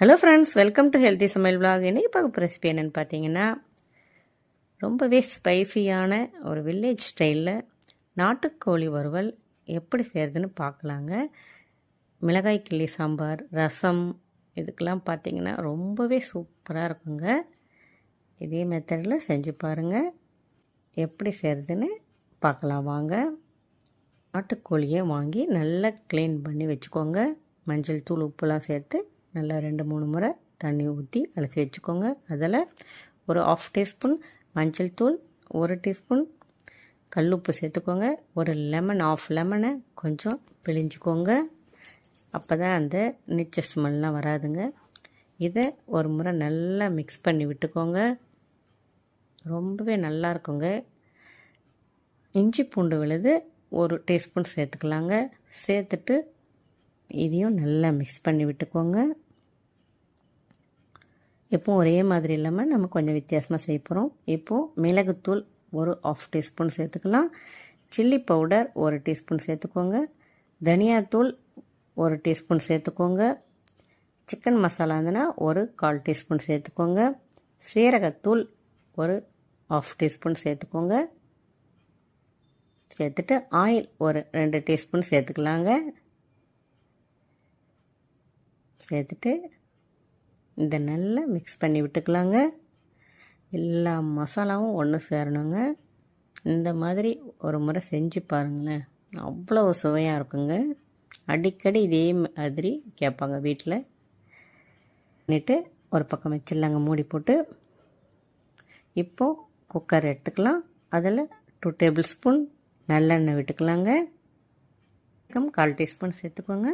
Hello friends welcome to healthy சமையல் vlog. இன்னைக்கு பார்க்க ரெசிபி என்னென்னு பார்த்தீங்கன்னா ரொம்பவே ஸ்பைசியான ஒரு வில்லேஜ் ஸ்டைலில் நாட்டுக்கோழி வறுவல் எப்படி செய்கிறதுன்னு பார்க்கலாங்க. மிளகாய் கிள்ளி சாம்பார் ரசம் இதுக்கெல்லாம் பார்த்தீங்கன்னா ரொம்பவே சூப்பராக இருக்குங்க. இதே மெத்தடில் செஞ்சு பாருங்கள் எப்படி செய்கிறதுன்னு பார்க்கலாம் வாங்க. நாட்டுக்கோழியை வாங்கி நல்லா க்ளீன் பண்ணி வச்சுக்கோங்க. மஞ்சள் தூள் உப்புலாம் சேர்த்து நல்லா ரெண்டு மூணு முறை தண்ணி ஊற்றி அலசி வச்சுக்கோங்க. அதில் ஒரு ஆஃப் டீஸ்பூன் மஞ்சள் தூள் ஒரு டீஸ்பூன் கல்லுப்பு சேர்த்துக்கோங்க. ஒரு லெமன் ஆஃப் லெமனை கொஞ்சம் பிழிஞ்சுக்கோங்க. அப்போ தான் அந்த நிச்ச ஸ்மெல்லாம் வராதுங்க. இதை ஒரு முறை நல்லா மிக்ஸ் பண்ணி விட்டுக்கோங்க. ரொம்பவே நல்லா இருக்குங்க. இஞ்சி பூண்டு விழுது ஒரு டீஸ்பூன் சேர்த்துக்கலாங்க. சேர்த்துட்டு இதையும் நல்லா மிக்ஸ் பண்ணி விட்டுக்கோங்க. இப்போ ஒரே மாதிரி இல்லாமல் நம்ம கொஞ்சம் வித்தியாசமாக செய்ய போகிறோம் இப்போது மிளகுத்தூள் ஒரு ஆஃப் டீஸ்பூன் சேர்த்துக்கலாம். சில்லி பவுடர் ஒரு டீஸ்பூன் சேர்த்துக்கோங்க. தனியாத்தூள் ஒரு டீஸ்பூன் சேர்த்துக்கோங்க. சிக்கன் மசாலா இருந்ததுன்னா ஒரு கால் டீஸ்பூன் சேர்த்துக்கோங்க. சீரகத்தூள் ஒரு ஆஃப் டீஸ்பூன் சேர்த்துக்கோங்க. சேர்த்துட்டு ஆயில் ஒரு ரெண்டு டீஸ்பூன் சேர்த்துக்கலாங்க. சேர்த்துட்டு இதை நல்லா மிக்ஸ் பண்ணி விட்டுக்கலாங்க. எல்லா மசாலாவும் ஒன்று சேரணுங்க. இந்த மாதிரி ஒரு முறை செஞ்சு பாருங்களேன். அவ்வளோ சுவையாக இருக்குங்க. அடிக்கடி இதே மாதிரி கேட்பாங்க வீட்டில் பண்ணிட்டு ஒரு பக்கம் வச்சிடலாங்க மூடி போட்டு. இப்போது குக்கர் எடுத்துக்கலாம். அதில் டூ டேபிள் ஸ்பூன் நல்லெண்ணெய் விட்டுக்கலாங்க. கால் டீஸ்பூன் சேர்த்துக்கோங்க.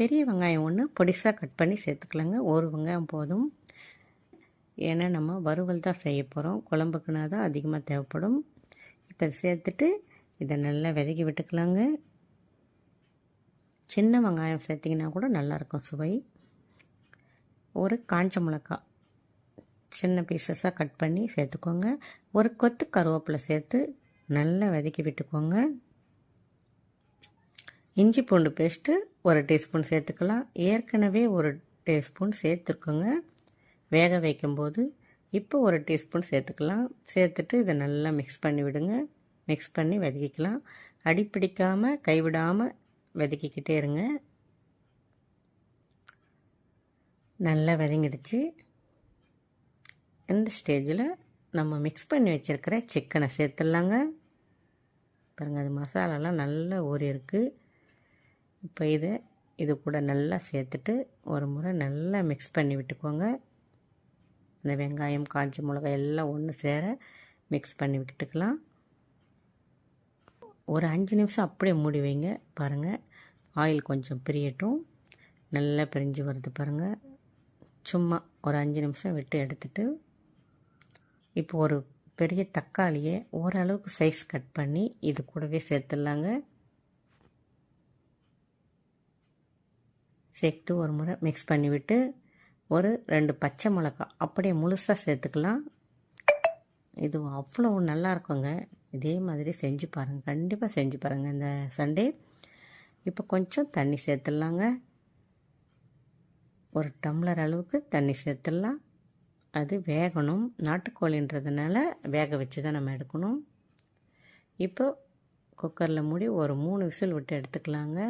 பெரிய வெங்காயம் ஒன்று பொடிசாக கட் பண்ணி சேர்த்துக்கலாங்க. ஒரு வெங்காயம் போதும். ஏன்னா நம்ம வறுவல் தான் செய்ய போகிறோம் குழம்புக்குனா தான் அதிகமாக தேவைப்படும். இப்போ சேர்த்துட்டு இதை நல்லா விதக்கி விட்டுக்கலாங்க. சின்ன வெங்காயம் சேர்த்திங்கன்னா கூட நல்லாயிருக்கும் சுவை. ஒரு காஞ்ச மிளகா சின்ன பீசஸாக கட் பண்ணி சேர்த்துக்கோங்க. ஒரு கொத்து கருவேப்பிலை சேர்த்து நல்லா வதக்கி விட்டுக்கோங்க. இஞ்சி பூண்டு பேஸ்ட்டு ஒரு டீஸ்பூன் சேர்த்துக்கலாம். ஏற்கனவே ஒரு டீஸ்பூன் சேர்த்துருக்கோங்க. வேக வைக்கும்போது இப்போ ஒரு டீஸ்பூன் சேர்த்துக்கலாம். சேர்த்துட்டு இதை நல்லா மிக்ஸ் பண்ணி விடுங்க. மிக்ஸ் பண்ணி வதக்கிக்கலாம். அடிப்பிடிக்காமல் கைவிடாமல் வதக்கிக்கிட்டே இருங்க. நல்லா வதங்கிடுச்சு. இந்த ஸ்டேஜில் நம்ம மிக்ஸ் பண்ணி வச்சுருக்கிற சிக்கனை சேர்த்துடலாங்க. பாருங்கள் அது மசாலாலாம் நல்லா ஊறி இருக்குது இப்போ இதை இது கூட நல்லா சேர்த்துட்டு ஒரு முறை நல்லா மிக்ஸ் பண்ணி விட்டுக்கோங்க. இந்த வெங்காயம் காஞ்சி மிளகாய் எல்லாம் ஒன்று சேர மிக்ஸ் பண்ணி விட்டுக்கலாம். ஒரு அஞ்சு நிமிஷம் அப்படியே மூடி வைங்க. பாருங்கள் ஆயில் கொஞ்சம் பிரியட்டும். நல்லா பிரிஞ்சு வருது பாருங்கள் சும்மா ஒரு அஞ்சு நிமிஷம் விட்டு எடுத்துட்டு இப்போ ஒரு பெரிய தக்காளியை ஓரளவுக்கு சைஸ் கட் பண்ணி இது கூடவே சேர்த்துடலாங்க. சேர்த்து ஒரு முறை மிக்ஸ் பண்ணிவிட்டு ஒரு ரெண்டு பச்சை மிளகா அப்படியே முழுசாக சேர்த்துக்கலாம். இது அவ்வளோ நல்லா இருக்குங்க. இதே மாதிரி செஞ்சு பாருங்கள் கண்டிப்பாக செஞ்சு பாருங்கள் இந்த சண்டே. இப்போ கொஞ்சம் தண்ணி சேர்த்துடலாங்க. ஒரு டம்ளர் அளவுக்கு தண்ணி சேர்த்துடலாம். அது வேகணும். நாட்டுக்கோழின்றதுனால வேக வச்சு தான் நம்ம எடுக்கணும். இப்போ குக்கரில் மூடி ஒரு மூணு விசில் விட்டு எடுத்துக்கலாங்க.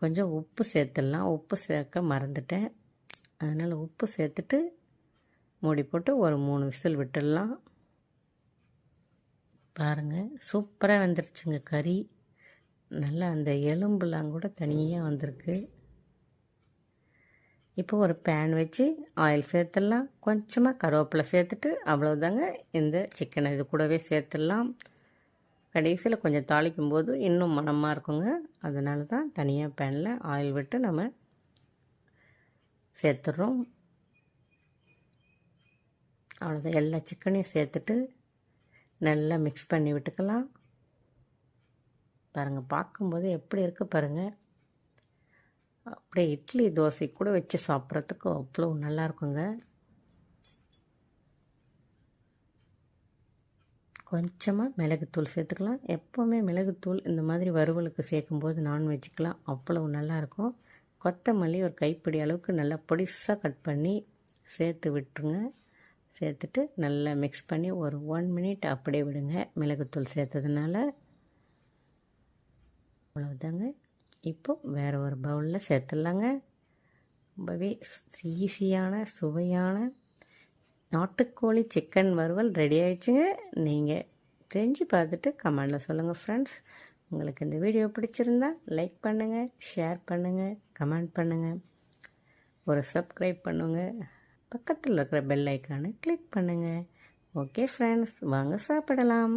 கொஞ்சம் உப்பு சேர்த்துடலாம். உப்பு சேர்க்க மறந்துட்டேன். அதனால் உப்பு சேர்த்துட்டு மூடி போட்டு ஒரு மூணு விசில் விட்டுடலாம். பாருங்கள் சூப்பராக வந்துருச்சுங்க கறி. நல்லா அந்த எலும்புலாம் கூட தனியாக வந்திருக்கு. இப்போ ஒரு பேன் வச்சு ஆயில் சேர்த்துடலாம். கொஞ்சமாக கருவேப்பிலை சேர்த்துட்டு அவ்வளோதாங்க இந்த சிக்கனை இது கூடவே சேர்த்துடலாம். கடைசியில் கொஞ்சம் தாளிக்கும் போது இன்னும் மணமாக இருக்குங்க. அதனால தான் தனியாக பேனில் ஆயில் விட்டு நம்ம சேர்த்துட்றோம் அவ்வளோதான் எல்லா சிக்கனையும் சேர்த்துட்டு நல்லா மிக்ஸ் பண்ணி விட்டுக்கலாம். பாருங்கள் பார்க்கும்போது எப்படி இருக்குது பாருங்கள் அப்படியே இட்லி தோசை கூட வச்சு சாப்பிட்றதுக்கு அவ்வளோ நல்லாயிருக்குங்க கொஞ்சமாக மிளகுத்தூள் சேர்த்துக்கலாம். எப்போவுமே மிளகுத்தூள் இந்த மாதிரி வறுவலுக்கு சேர்க்கும்போது நான்வெஜ்ஜுக்கெலாம் அவ்வளவு நல்லாயிருக்கும். கொத்தமல்லி ஒரு கைப்பிடி அளவுக்கு நல்லா பொடிசாக கட் பண்ணி சேர்த்து விட்டுருங்க. சேர்த்துட்டு நல்லா மிக்ஸ் பண்ணி ஒரு ஒன் மினிட் அப்படியே விடுங்க மிளகுத்தூள் சேர்த்ததுனால. அவ்வளோதாங்க இப்போ வேறு ஒரு பவுலில் சேர்த்துடலாங்க. ரொம்பவே ஈஸியான சுவையான நாட்டுக்கோழி சிக்கன் வறுவல் ரெடி ஆயிடுச்சுங்க. நீங்கள் செஞ்சு பார்த்துட்டு கமெண்டில் சொல்லுங்கள் ஃப்ரெண்ட்ஸ் உங்களுக்கு இந்த வீடியோ பிடிச்சிருந்தா லைக் பண்ணுங்கள் ஷேர் பண்ணுங்கள் கமெண்ட் பண்ணுங்கள் ஒரு சப்ஸ்கிரைப் பண்ணுங்கள் பக்கத்தில் இருக்கிற பெல் ஐக்கானை கிளிக் பண்ணுங்கள் ஓகே ஃப்ரெண்ட்ஸ் வாங்க சாப்பிடலாம்.